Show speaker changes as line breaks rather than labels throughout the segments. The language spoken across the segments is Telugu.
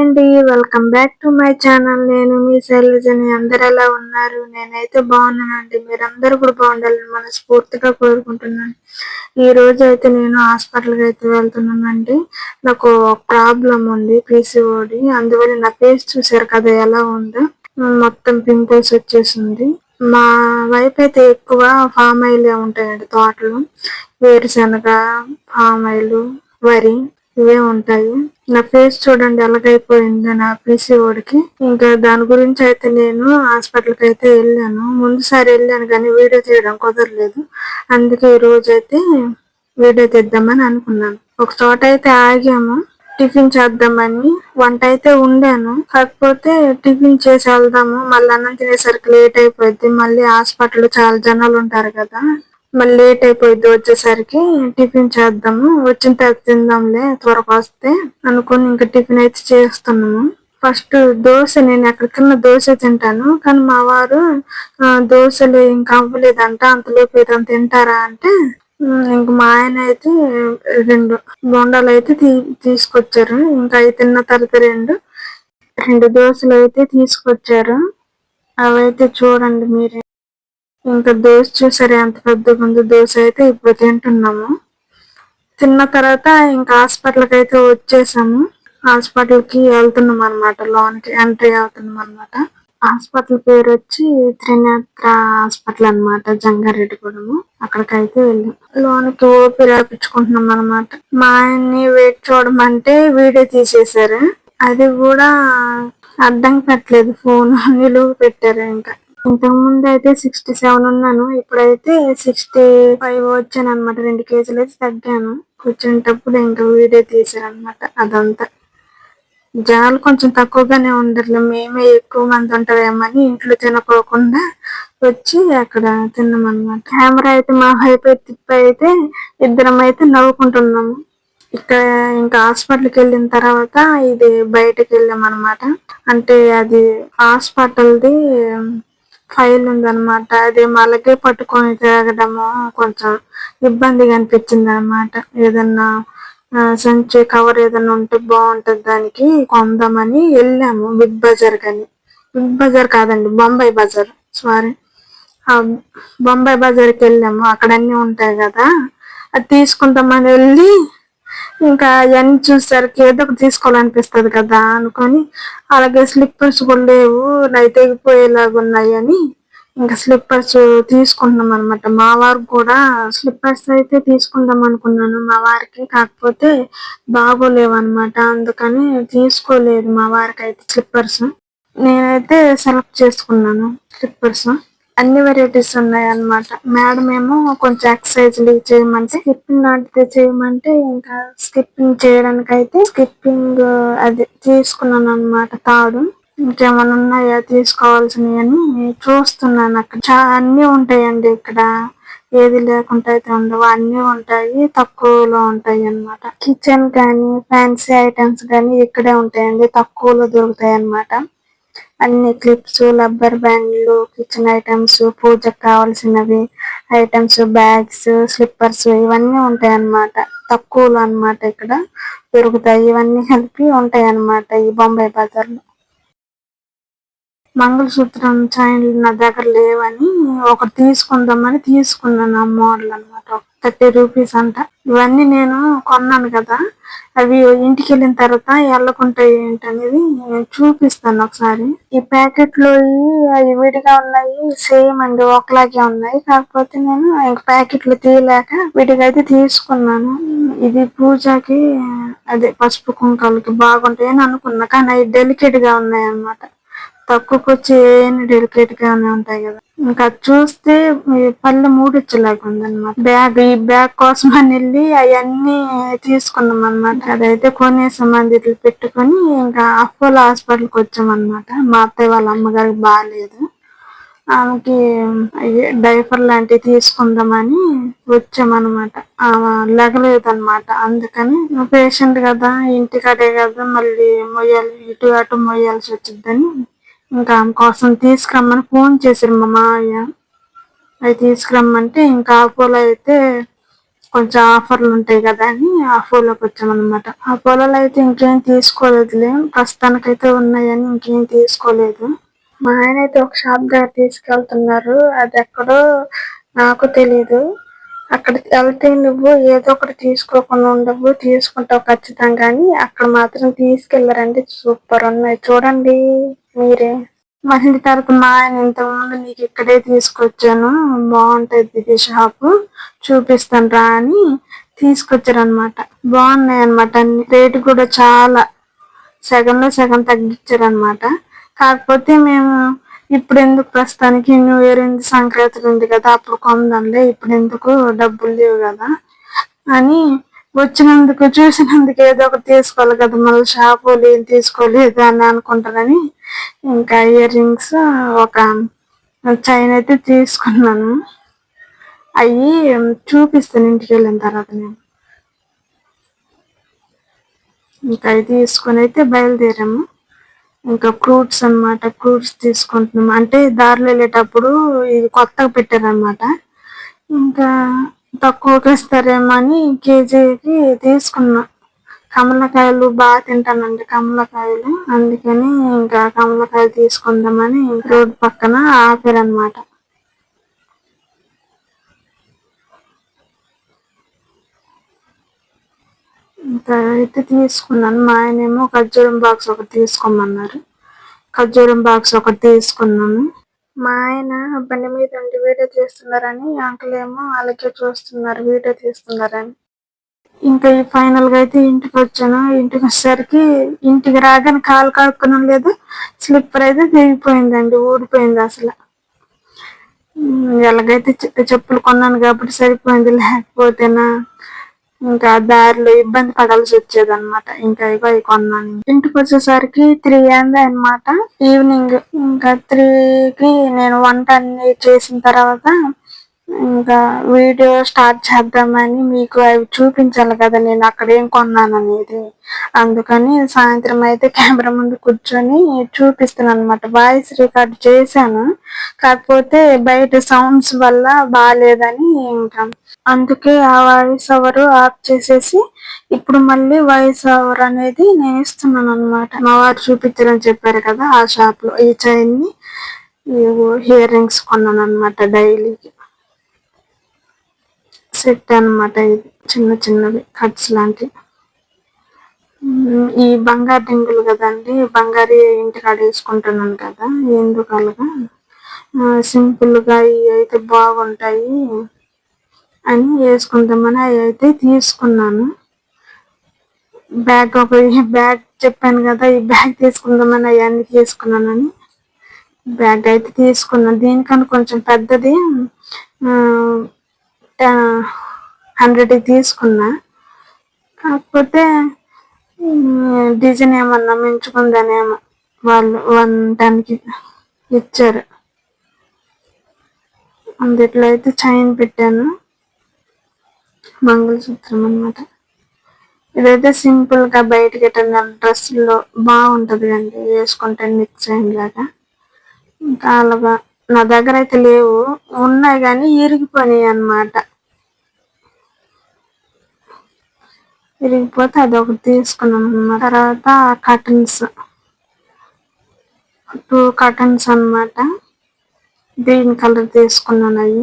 అండి welcome back to my channel. నేను మీ శైలజని. అందరు ఎలా ఉన్నారు? నేనైతే బాగున్నానండి. మీరందరూ కూడా బాగుండాలని మనస్ఫూర్తిగా కోరుకుంటున్నాను. ఈ రోజు అయితే నేను హాస్పిటల్కి అయితే వెళ్తున్నానండి. నాకు ప్రాబ్లం ఉంది పీసీఓడి. అందువల్ల నా ఫేస్ చూసారు కదా ఎలా ఉందో. మొత్తం పింపుల్స్ వచ్చేసింది. మా వైపు అయితే ఎక్కువ ఫామ్ ఆయిల్ ఉంటాయండి తోటలు. వేరుశనగ ఫామ్ ఆయిల్ వరి. ఇవే ఉంటాయి. నా ఫేస్ చూడండి ఎలాగైపోయింది నా పీసీఓడికి ఇంకా దాని గురించి అయితే నేను హాస్పిటల్కి అయితే వెళ్ళాను. ముందుసారి వెళ్ళాను కానీ వీడియో తీయడం కుదరలేదు. అందుకే ఈ రోజు అయితే వీడియో తీద్దామని అనుకున్నాను. ఒక చోట అయితే ఆగాము. టిఫిన్ చేద్దామని వంట అయితే ఉండాను. కాకపోతే టిఫిన్ చేసి వెళ్దాము. మళ్ళీ అన్నం తినేసరికి లేట్ అయిపోద్ది మళ్ళీ హాస్పిటల్ చాలా జనాలు ఉంటారు కదా. మళ్ళీ లేట్ అయిపోయింది వచ్చేసరికి టిఫిన్ చేద్దాము. వచ్చిన తర్వాత తిందాంలే త్వరగా వస్తే అనుకుని ఇంకా టిఫిన్ అయితే చేస్తున్నాము. ఫస్ట్ దోశ నేను ఎక్కడికన్నా దోశ తింటాను. కానీ మా వారు దోశలు ఇంకా అవ్వలేదంట. అంతలోపు ఏదైనా తింటారా అంటే ఇంక మా ఆయన అయితే రెండు బొండాలు అయితే తీ తీసుకొచ్చారు. ఇంకా అవి తిన్న తర్వాత రెండు రెండు దోశలు అయితే తీసుకొచ్చారు. అవైతే చూడండి మీరే. ఇంకా దోశ చూసారు ఎంత పెద్దగా ఉంది దోశ అయితే ఇప్పుడు తింటున్నాము. తిన్న తర్వాత ఇంకా హాస్పిటల్కి అయితే వచ్చేసాము. హాస్పిటల్కి వెళ్తున్నాం అనమాట లోనికి ఎంట్రీ అవుతున్నాం అనమాట హాస్పిటల్ పేరు వచ్చి త్రినేత్ర హాస్పిటల్ అనమాట జంగారెడ్డిగూడెము. అక్కడికైతే వెళ్ళాం. లోనికి ఓపి రాపించుకుంటున్నాం అనమాట మా ఆయన్ని వెయిట్ చూడమంటే వీడియో తీసేశారు. అది కూడా అర్థం పెట్టలేదు ఫోన్ నిలువు పెట్టారు ఇంకా. ఇంతకు ముందు అయితే సిక్స్టీ సెవెన్ ఉన్నాను. ఇప్పుడైతే సిక్స్టీ ఫైవ్ వచ్చాను అనమాట రెండు కేజీలు అయితే తగ్గాను. కూర్చునేటప్పుడు ఇంకా వీడియో తీసారనమాట అనమాట అదంతా. జనాలు కొంచెం తక్కువగానే ఉండరు మేమే ఎక్కువ మంది ఉంటారేమని ఇంట్లో తినకోకుండా వచ్చి అక్కడ తిన్నాం కెమెరా అయితే మా హైపై తిప్పి అయితే ఇద్దరం అయితే నవ్వుకుంటున్నాము. ఇక్కడ ఇంకా హాస్పిటల్కి వెళ్ళిన తర్వాత ఇది బయటకు వెళ్ళాం అనమాట అంటే అది హాస్పిటల్ది ఫైల్ ఉందన్నమాట అది మళ్ళీ పట్టుకొని తిరగడము కొంచెం ఇబ్బందిగా అనిపించింది అనమాట ఏదన్నా సంచి కవర్ ఏదన్నా ఉంటే బాగుంటుంది దానికి కొందామని వెళ్ళాము బిగ్ బజార్ కానీ బిగ్ బజార్ కాదండి బొంబాయి బజార్. సారీ బొంబాయి బజార్కి వెళ్ళాము. అక్కడ అన్నీ ఉంటాయి కదా. అది తీసుకుంటామని వెళ్ళి ఇంకా అవన్నీ చూసేసరికి ఏదో ఒకటి తీసుకోవాలనిపిస్తుంది కదా అనుకొని అలాగే స్లిప్పర్స్ కూడా లేవు నైట్ తెగిపోయేలాగా ఉన్నాయి అని ఇంకా స్లిప్పర్స్ తీసుకుంటున్నాం అనమాట మా వారికి కూడా స్లిప్పర్స్ అయితే తీసుకుందాం అనుకున్నాను. మా వారికి కాకపోతే బాగోలేవు అనమాట అందుకని తీసుకోలేదు మా వారికి అయితే స్లిప్పర్స్ నేనైతే సెలెక్ట్ చేసుకున్నాను స్లిప్పర్స్ అన్ని వెరైటీస్ ఉన్నాయి అనమాట మేడం ఏమో కొంచెం ఎక్సర్సైజ్ చేయమంటే స్కిప్పింగ్ లాంటిది చేయమంటే ఇంకా స్కిప్పింగ్ చేయడానికి అయితే స్కిప్పింగ్ అది తీసుకున్నాను అనమాట తాడు. ఇంకేమైనా ఉన్నాయా తీసుకోవాల్సినవి అని చూస్తున్నాను అక్కడ. చా అన్ని ఉంటాయండి ఇక్కడ. ఏది లేకుండా అయితే ఉండవు. అన్ని ఉంటాయి తక్కువలో ఉంటాయి అన్నమాట కిచెన్ కానీ ఫ్యాన్సీ ఐటమ్స్ కానీ ఇక్కడే ఉంటాయండి. తక్కువలో దొరుకుతాయి అన్నమాట అన్ని క్లిప్స్ రబ్బర్ బ్యాండ్లు కిచెన్ ఐటమ్స్ పూజకు కావాల్సినవి ఐటమ్స్ బ్యాగ్స్ స్లిప్పర్స్ ఇవన్నీ ఉంటాయి అన్నమాట తక్కువలో అన్నమాట ఇక్కడ దొరుకుతాయి. ఇవన్నీ కలిపి ఉంటాయి అన్నమాట ఈ బొంబాయి బజార్లో. మంగళసూత్రం చైన్లు నా దగ్గర లేవని ఒకటి తీసుకుందామని తీసుకున్నాను ఆ మోడల్ థర్టీ రూపీస్ అంట. ఇవన్నీ నేను కొన్నాను కదా. అవి ఇంటికి వెళ్ళిన తర్వాత ఎల్లకుంటాయి ఏంటి అనేది చూపిస్తాను ఒకసారి. ఈ ప్యాకెట్లో అవి విడిగా ఉన్నాయి సేమ్ అండి ఒకలాగే ఉన్నాయి. కాకపోతే నేను ప్యాకెట్లు తీయలేక విడిగా అయితే తీసుకున్నాను. ఇది పూజకి అదే పసుపు కుంకాలకి బాగుంటాయి అని అనుకున్నా. కానీ అవి డెలికేట్గా ఉన్నాయి అన్నమాట తక్కువకి చేయని డెలికేట్ గానే ఉంటాయి కదా. ఇంకా చూస్తే పళ్ళు మూడిచ్చలాగా ఉందన్నమాట బ్యాగ్ ఈ బ్యాగ్ కోసం అని వెళ్ళి అవన్నీ తీసుకున్నాం అనమాట అదైతే కొనేసాం మంది పెట్టుకొని ఇంకా అపోలో హాస్పిటల్కి వచ్చామన్నమాట. మా అత్తయ్య వాళ్ళ అమ్మగారికి బాగాలేదు ఆమెకి డైఫర్ లాంటివి తీసుకుందామని వచ్చామన్నమాట. లెగలేదు అనమాట అందుకని పేషెంట్ కదా ఇంటికాడే కదా మళ్ళీ మొయ్యాలి ఇటు అటు మొయ్యాల్సి వచ్చిందని ఇంకా ఆమె కోసం తీసుకురమ్మని ఫోన్ చేశారు మా మావయ్య. అవి తీసుకురమ్మంటే ఇంకా ఆపోలో అయితే కొంచెం ఆఫర్లు ఉంటాయి కదా అని ఆ వచ్చామన్నమాట. ఆ అయితే ఇంకేం తీసుకోలేదులే. ప్రస్తుతానికైతే ఉన్నాయని ఇంకేం తీసుకోలేదు. మా ఆయన అయితే ఒక షాప్ దగ్గర తీసుకెళ్తున్నారు. అది ఎక్కడో నాకు తెలీదు. అక్కడ వెళ్తే నువ్వు ఏదో ఒకటి తీసుకోకుండా ఉండవు. తీసుకుంటావు ఖచ్చితంగా కానీ అక్కడ మాత్రం తీసుకెళ్ళారంటే సూపర్ ఉన్నాయి. చూడండి. మీరే. మళ్ళీ తర్వాత మా ఆయన ఇంతకుముందు నీకు ఇక్కడే తీసుకొచ్చాను. బాగుంటది ఇది షాపు. చూపిస్తాను రా అని తీసుకొచ్చారనమాట బాగున్నాయి అనమాట అన్ని. రేటు కూడా చాలా సగంలో సగం తగ్గించారు అనమాట కాకపోతే మేము ఇప్పుడు ఎందుకు ప్రస్తుతానికి న్యూ ఇయర్ ఉంది సంక్రాంతి ఉంది కదా అప్పుడు కొందాంలే ఇప్పుడు ఎందుకు డబ్బులు లేవు కదా అని వచ్చినందుకు చూసినందుకు ఏదో ఒకటి తీసుకోవాలి కదా. మళ్ళీ షాపు ఏం తీసుకోలేదు అని అనుకుంటానని ఇంకా ఇయర్ రింగ్స్ ఒక చైన్ అయితే తీసుకున్నాను. అవి చూపిస్తాను ఇంటికి వెళ్ళిన తర్వాత నేను. ఇంకా అవి తీసుకొని అయితే బయలుదేరాము. ఇంకా ఫ్రూట్స్ అనమాట ఫ్రూట్స్ తీసుకుంటున్నాము. అంటే దారిలో వెళ్ళేటప్పుడు ఇది కొత్తగా పెట్టారనమాట ఇంకా తక్కువకి ఇస్తారేమో అని కేజీకి తీసుకున్నా. కమలకాయలు బాగా తింటానండి కమలకాయలు. అందుకని ఇంకా కమలకాయలు తీసుకుందామని రోడ్ పక్కన ఆపారనమాట అయితే తీసుకున్నాను. మా ఆయనేమో ఖర్జూరం బాక్స్ ఒకటి తీసుకోమన్నారు. ఖర్జూరం బాక్స్ ఒకటి తీసుకున్నాను. మా ఆయన బండి మీద ఉండి వీడియో తీస్తున్నారని అంకుల్ ఏమో అలాగే చూస్తున్నారు వీడియో తీస్తున్నారని ఇంకా ఈ ఫైనల్గా అయితే ఇంటికి వచ్చాను. ఇంటికి వచ్చేసరికి ఇంటికి రాగానే కాలు కడుక్కడం లేదు స్లిప్పర్ అయితే తెగిపోయిందండి ఊడిపోయింది అసలు. ఎలాగైతే చెప్పులు కొన్నాను కాబట్టి సరిపోయింది లేకపోతేనా? ఇంకా దారిలో ఇబ్బంది పడాల్సి వచ్చేది అనమాట ఇంకా ఇవి కొన్నాను. ఇంటికి వచ్చేసరికి త్రీ అయింది అనమాట ఈవినింగ్ ఇంకా త్రీకి నేను వంట అన్ని చేసిన తర్వాత ఇంకా వీడియో స్టార్ట్ చేద్దామని మీకు అవి చూపించాలి కదా నేను అక్కడ ఏం కొన్నాను అనేది. అందుకని సాయంత్రం అయితే కెమెరా ముందు కూర్చొని చూపిస్తున్నాను అనమాట వాయిస్ రికార్డ్ చేశాను. కాకపోతే బయట సౌండ్స్ వల్ల బాగాలేదని ఇంకా అందుకే ఆ వాయిస్ ఓవర్ ఆఫ్ చేసేసి ఇప్పుడు మళ్ళీ వాయిస్ ఓవర్ అనేది నేను ఇస్తున్నాను అనమాట మా వారు చూపించారని చెప్పారు కదా ఆ షాప్లో. ఈ చైన్ని హియర్ రింగ్స్ కొన్నాను అనమాట డైలీకి సెట్ అనమాట ఇది. చిన్న చిన్నవి కట్స్ లాంటివి. ఈ బంగారు రింగులు కదండి బంగారు ఇంటికాడ వేసుకుంటున్నాను కదా ఎందుకు అలాగా? సింపుల్గా ఇవి అయితే బాగుంటాయి. అని వేసుకుందామని అవి అయితే తీసుకున్నాను. బ్యాగ్ ఒక బ్యాగ్ చెప్పాను కదా ఈ బ్యాగ్ తీసుకుందామని అవన్నీ తీసుకున్నానని. బ్యాగ్ అయితే తీసుకున్నాను దీనికన్నా కొంచెం పెద్దది హండ్రెడ్ తీసుకున్నా. కాకపోతే డిజైన్ ఏమన్నా మించుకుందనేమో వాళ్ళు వన్ టెన్కి ఇచ్చారు. అందుట్లో అయితే చైన్ పెట్టాను. మంగళసూత్రం అనమాట ఇదైతే సింపుల్గా బయటకి ఎట్టన్నా డ్రెస్సుల్లో బాగుంటది అండి. వేసుకుంటే మిక్స్ అయిన లాగా. ఇంకా అలాగా నా దగ్గర అయితే లేవు. ఉన్నాయి కానీ ఇరిగిపోయినాయి అనమాట విరిగిపోతే అది ఒకటి తీసుకున్నాను అనమాట తర్వాత కటన్స్ టూ కటన్స్ అనమాట గ్రీన్ కలర్ తీసుకున్నాను అవి.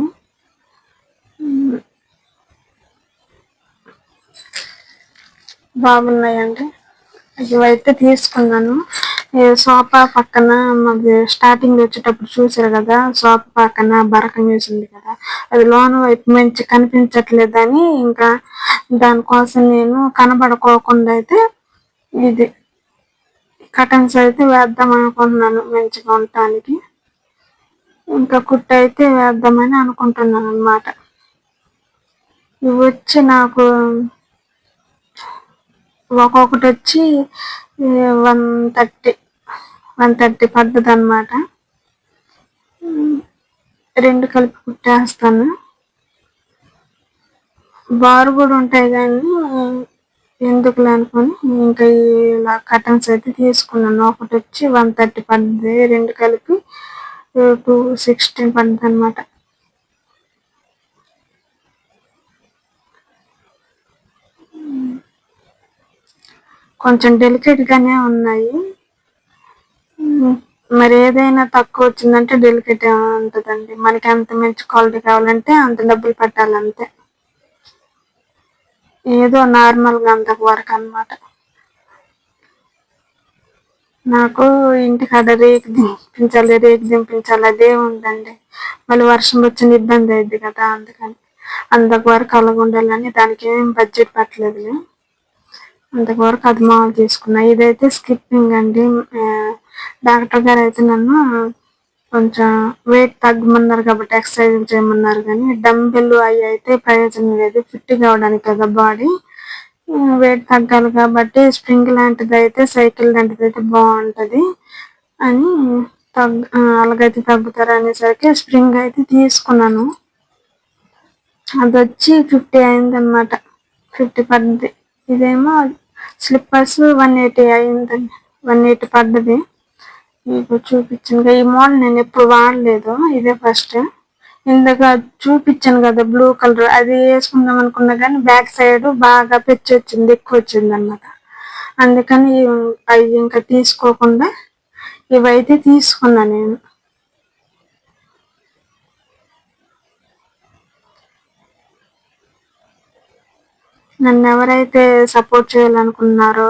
బాగున్నాయండి. ఇవైతే తీసుకున్నాను. సోఫా పక్కన మాది స్టార్టింగ్ వచ్చేటప్పుడు చూసారు కదా సోఫా పక్కన బరకం వేసింది కదా. అది లోన వైపు మంచి కనిపించట్లేదని ఇంకా దానికోసం నేను కనబడుకోకుండా అయితే ఇది కటన్స్ అయితే వేద్దాం అనుకుంటున్నాను మంచిగా ఉండటానికి. ఇంకా కుట్ట అయితే వేద్దామని అనుకుంటున్నాను అనమాట ఇవి వచ్చి నాకు ఒక్కొక్కటి వచ్చి వన్ థర్టీ వన్ థర్టీ పడుతుంది అనమాట రెండు కలిపి కుట్టేస్తాను. బారు కూడా ఉంటాయి కానీ ఎందుకులే అనుకొని ఇంకా ఇలా కటన్స్ అయితే తీసుకున్నాను. ఒకటి వచ్చి వన్ థర్టీ పడుతుంది రెండు కలిపి టూ సిక్స్టీన్ పడుతుంది అనమాట కొంచెం డెలికేట్ గానే ఉన్నాయి. మరి ఏదైనా తక్కువ వచ్చిందంటే డెలికేట్ ఉంటుందండి. మనకి ఎంత మంచి క్వాలిటీ కావాలంటే అంత డబ్బులు పెట్టాలి అంతే ఏదో నార్మల్గా అంత వరకు అన్నమాట. నాకు ఇంటికాడ రేకు దింపించాలి రేకు దింపించాలి అదే ఉందండి. మళ్ళీ వర్షం వచ్చిన ఇబ్బంది అయింది కదా అందుకని. అంతకు వరకు అలాగ ఉండాలని దానికి ఏం బడ్జెట్ పెట్టలేదు అంతవరకు అది మామూలు చేసుకున్నా. ఇదైతే స్కిప్పింగ్ అండి. డాక్టర్ గారు అయితే నన్ను కొంచెం వెయిట్ తగ్గమన్నారు కాబట్టి ఎక్సర్సైజ్ చేయమన్నారు కానీ డంబెల్ అవి అయితే ప్రయోజనం లేదు. ఫిట్ కావడానికి కదా బాడీ. వెయిట్ తగ్గాలి కాబట్టి స్ప్రింగ్ లాంటిది అయితే సైకిల్ లాంటిది అయితే బాగుంటది అని తగ్గ అలాగైతే తగ్గుతారు అనేసరికి స్ప్రింగ్ అయితే తీసుకున్నాను. అది వచ్చి ఫిఫ్టీ అయిందన్నమాట. ఫిఫ్టీ పడింది ఇదేమో స్లిప్పర్స్ వన్ ఎయిటీ అయిందండి వన్ ఎయిటీ పడ్డది. మీకు చూపించాను ఈ మోడల్ నేను ఎప్పుడు వాడలేదు ఇదే ఫస్ట్ ఇందాక చూపించాను కదా బ్లూ కలర్ అది వేసుకుందాం అనుకున్నా కానీ బ్యాక్ సైడ్ బాగా పెచ్చి వచ్చింది ఎక్కువ వచ్చింది అనమాట అందుకని అవి ఇంకా తీసుకోకుండా ఇవైతే తీసుకున్నా నేను. నన్ను ఎవరైతే సపోర్ట్ చేయాలనుకున్నారో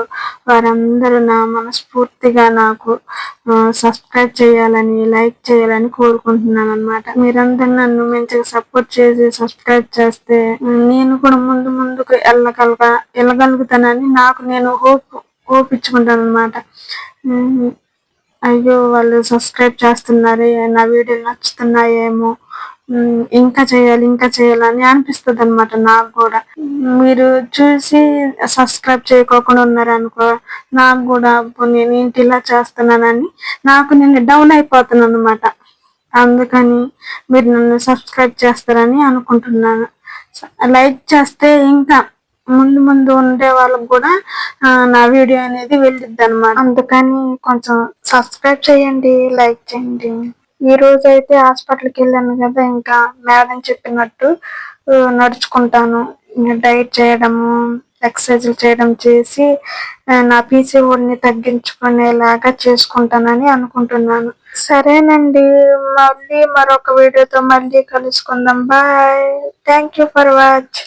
వారందరూ నా మనస్ఫూర్తిగా నాకు సబ్స్క్రైబ్ చేయాలని లైక్ చేయాలని కోరుకుంటున్నాను అనమాట మీరందరూ నన్ను మంచిగా సపోర్ట్ చేసి సబ్స్క్రైబ్ చేస్తే నేను కూడా ముందు ముందుకు వెళ్ళగలగ వెళ్ళగలుగుతానని నాకు నేను హోప్ హోప్ ఇచ్చుకుంటాను అనమాట అయ్యో వాళ్ళు సబ్స్క్రైబ్ చేస్తున్నారే నా వీడియోలు నచ్చుతున్నాయేమో ఇంకా చేయాలి ఇంకా చేయాలని అనిపిస్తుంది అనమాట నాకు కూడా. మీరు చూసి సబ్స్క్రైబ్ చేయకోకుండా ఉన్నారనుకో నాకు కూడా నేను ఏంటి ఇలా చేస్తున్నానని నాకు నేను డౌన్ అయిపోతున్నాను అనమాట అందుకని మీరు నన్ను సబ్స్క్రైబ్ చేస్తారని అనుకుంటున్నాను. లైక్ చేస్తే ఇంకా ముందు ముందు ఉండే వాళ్ళకి కూడా నా వీడియో అనేది వెళ్ళిద్ది అనమాట అందుకని కొంచెం సబ్స్క్రైబ్ చేయండి లైక్ చేయండి. ఈ రోజు అయితే హాస్పిటల్కి వెళ్ళాను కదా ఇంకా మేడం చెప్పినట్టు నడుచుకుంటాను. డైట్ చేయడము ఎక్సర్సైజ్లు చేయడం చేసి నా పీసీఓడిని తగ్గించుకునేలాగా చేసుకుంటానని అనుకుంటున్నాను. సరేనండి మళ్ళీ మరొక వీడియోతో మళ్ళీ కలుసుకుందాం. Bye. Thank you for watch.